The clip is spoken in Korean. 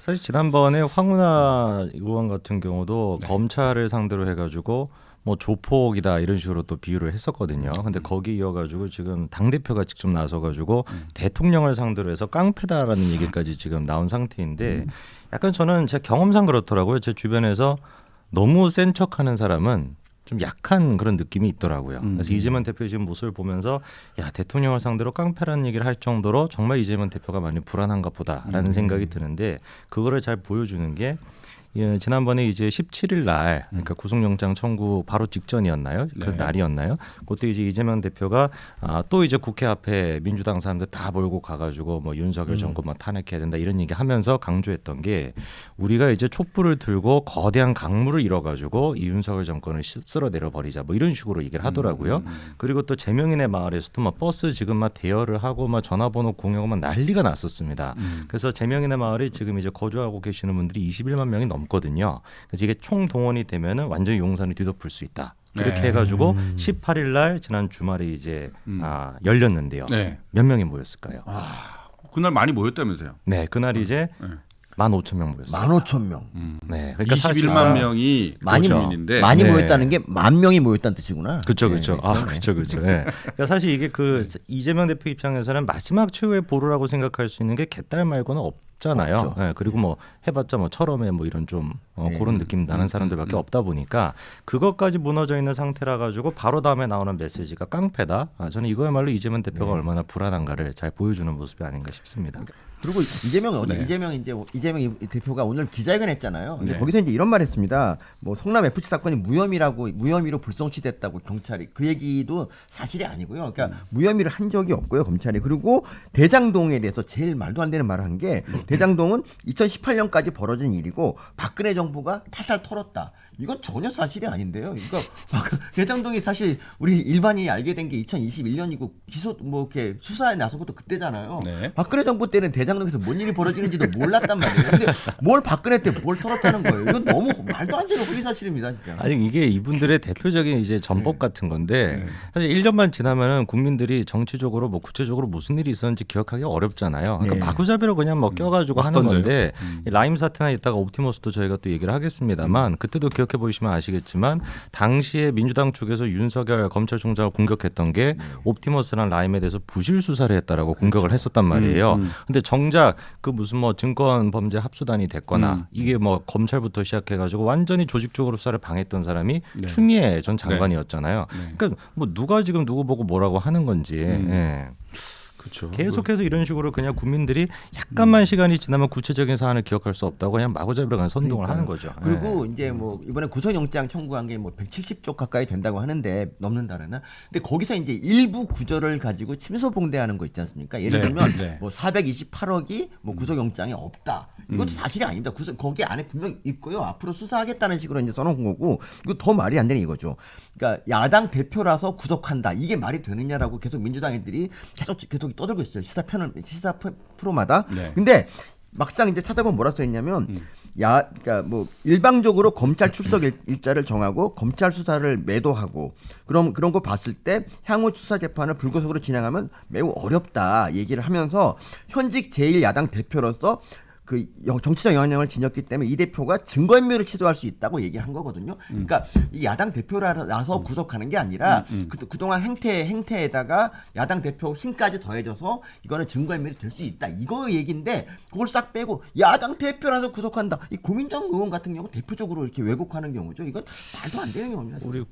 사실 지난번에 황운하 의원 같은 경우도 네. 검찰을 상대로 해가지고 뭐 조폭이다 이런 식으로 또 비유를 했었거든요. 음. 근데 거기 이어가지고 지금 당 대표가 직접 나서가지고 음. 대통령을 상대로 해서 깡패다라는 얘기까지 지금 나온 음. 상태인데 약간 저는 제 경험상 그렇더라고요. 제 주변에서 너무 센 척하는 사람은 좀 약한 그런 느낌이 있더라고요. 음. 그래서 이재명 대표의 지금 모습을 보면서 야 대통령을 상대로 깡패라는 얘기를 할 정도로 정말 이재명 대표가 많이 불안한가 보다라는 음. 생각이 드는데 그거를 잘 보여주는 게 예, 지난번에 이제 17일 날 그러니까 구속영장 청구 바로 직전이었나요? 그 네. 날이었나요? 그때 이제 이재명 대표가 아, 또 이제 국회 앞에 민주당 사람들 다 몰고 가가지고 뭐 윤석열 정권 뭐 탄핵해야 된다 이런 얘기 하면서 강조했던 게 우리가 이제 촛불을 들고 거대한 강물을 잃어가지고 이 윤석열 정권을 시- 쓸어내려 버리자 뭐 이런 식으로 얘기를 하더라고요. 그리고 또 재명인의 마을에서도 막 버스 지금 막 대여를 하고 막 전화번호 공유하고 막 난리가 났었습니다. 음. 그래서 재명인의 마을에 지금 이제 거주하고 계시는 분들이 21만 명이 넘 거든요. 그래서 이게 총 동원이 되면은 완전히 용산을 뒤덮을 수 있다. 그렇게 네. 해가지고 18일 날 지난 주말에 이제 음. 아, 열렸는데요. 네. 몇 명이 모였을까요? 아, 그날 많이 모였다면서요? 네, 그날 이제 네. 15,000명 모였어요. 15,000명. 음. 네, 그러니까 21만 사실상 명이 많이. 국민인데 많이 네. 모였다는 게 만 명이 모였다는 뜻이구나. 그렇죠, 네, 그렇죠. 네, 아. 그렇죠, 그렇죠. 예. 그러니까 사실 이게 그 이재명 대표 입장에서는 마지막 최후의 보루라고 생각할 수 있는 게 개딸 말고는 없 잖아요. 없죠. 예, 그리고 뭐 해봤자 뭐 철험에 뭐 이런 좀 어, 네. 그런 느낌 나는 사람들밖에 음. 없다 보니까 그것까지 무너져 있는 상태라 가지고 바로 다음에 나오는 메시지가 깡패다. 아, 저는 이거야말로 이재명 대표가 네. 얼마나 불안한가를 잘 보여주는 모습이 아닌가 싶습니다. 그리고 이재명 어제 네. 이재명 이제 이재명 이- 대표가 오늘 기자회견 했잖아요. 네. 거기서 이제 이런 말 했습니다. 뭐 성남 FC 사건이 무혐의라고 무혐의로 불송치됐다고 경찰이 그 얘기도 사실이 아니고요. 그러니까 무혐의를 한 적이 없고요, 검찰이. 그리고 대장동에 대해서 제일 말도 안 되는 말을 한 게 대장동은 2018년까지 벌어진 일이고 박근혜 정부가 탈탈 털었다. 이건 전혀 사실이 아닌데요. 이거 대장동이 사실 우리 일반인이 알게 된 게 2021년이고 기소 뭐 이렇게 수사에 나선 것도 그때잖아요. 네. 박근혜 정부 때는 대장 동에서 뭔 일이 벌어지는지도 몰랐단 말이에요. 근데 뭘 박근혜 때 뭘 털었다는 거예요. 이건 너무 말도 안 되는 허위 사실입니다, 진짜. 아니 이게 이분들의 대표적인 이제 전법 같은 건데 사실 1년만 지나면은 국민들이 정치적으로 뭐 구체적으로 무슨 일이 있었는지 기억하기 어렵잖아요. 그러니까 네. 마구잡이로 그냥 뭐 껴가지고 막 하는 던져요. 건데 음. 이 라임 사태나 있다가 옵티머스도 저희가 또 얘기를 하겠습니다만 그때도 기억해 보시면 아시겠지만 당시에 민주당 쪽에서 윤석열 검찰총장을 공격했던 게 옵티머스랑 라임에 대해서 부실 수사를 했다라고 공격을 했었단 말이에요. 음, 음. 근데 정작 그 무슨 뭐 증권 범죄 합수단이 됐거나 음. 이게 뭐 검찰부터 시작해가지고 완전히 조직적으로 수사를 방했던 사람이 네. 추미애 전 장관이었잖아요. 네. 그러니까 뭐 누가 지금 누구 보고 뭐라고 하는 건지 음. 예. 그렇죠. 계속해서 이런 식으로 그냥 국민들이 음. 약간만 시간이 지나면 구체적인 사안을 기억할 수 없다고 그냥 마구잡이로 그냥 선동을 하는 거죠. 그리고 예. 이제 뭐 이번에 구속영장 청구한 게 뭐 170조 가까이 된다고 하는데 넘는다나 근데 거기서 이제 일부 구조를 가지고 침소봉대하는 거 있지 않습니까? 예를 네. 들면 네. 뭐 428억이 뭐 구속영장이 없다. 이것도 음. 사실이 아닙니다. 구속 거기 안에 분명 있고요. 앞으로 수사하겠다는 식으로 이제 써놓은 거고 이거 더 말이 안 되는 이거죠. 그러니까 야당 대표라서 구속한다. 이게 말이 되느냐라고 계속 민주당 애들이 계속 계속 떠들고 있어요. 시사 편을 시사 프- 프로마다. 네. 근데 막상 이제 찾아보면 뭐라 써 있냐면 음. 야, 그러니까 뭐 일방적으로 검찰 출석 일, 일자를 정하고 검찰 수사를 매도하고 그럼 그런 거 봤을 때 향후 수사 재판을 불구속으로 진행하면 매우 어렵다 얘기를 하면서 현직 제1 야당 대표로서 그 영- 정치적 영향력을 지녔기 때문에 이 대표가 증거인멸을 취소할 수 있다고 얘기한 거거든요. 그러니까 이 야당 대표라서 구속하는 게 아니라 음, 음. 그, 그동안 행태 행태에다가 야당 대표 힘까지 더해져서 이거는 증거인멸이 될 수 있다. 이거 얘기인데 그걸 싹 빼고 야당 대표라서 구속한다. 이 고민정 의원 같은 경우 대표적으로 이렇게 왜곡하는 경우죠. 이건 말도 안 되는 경우입니다. 우리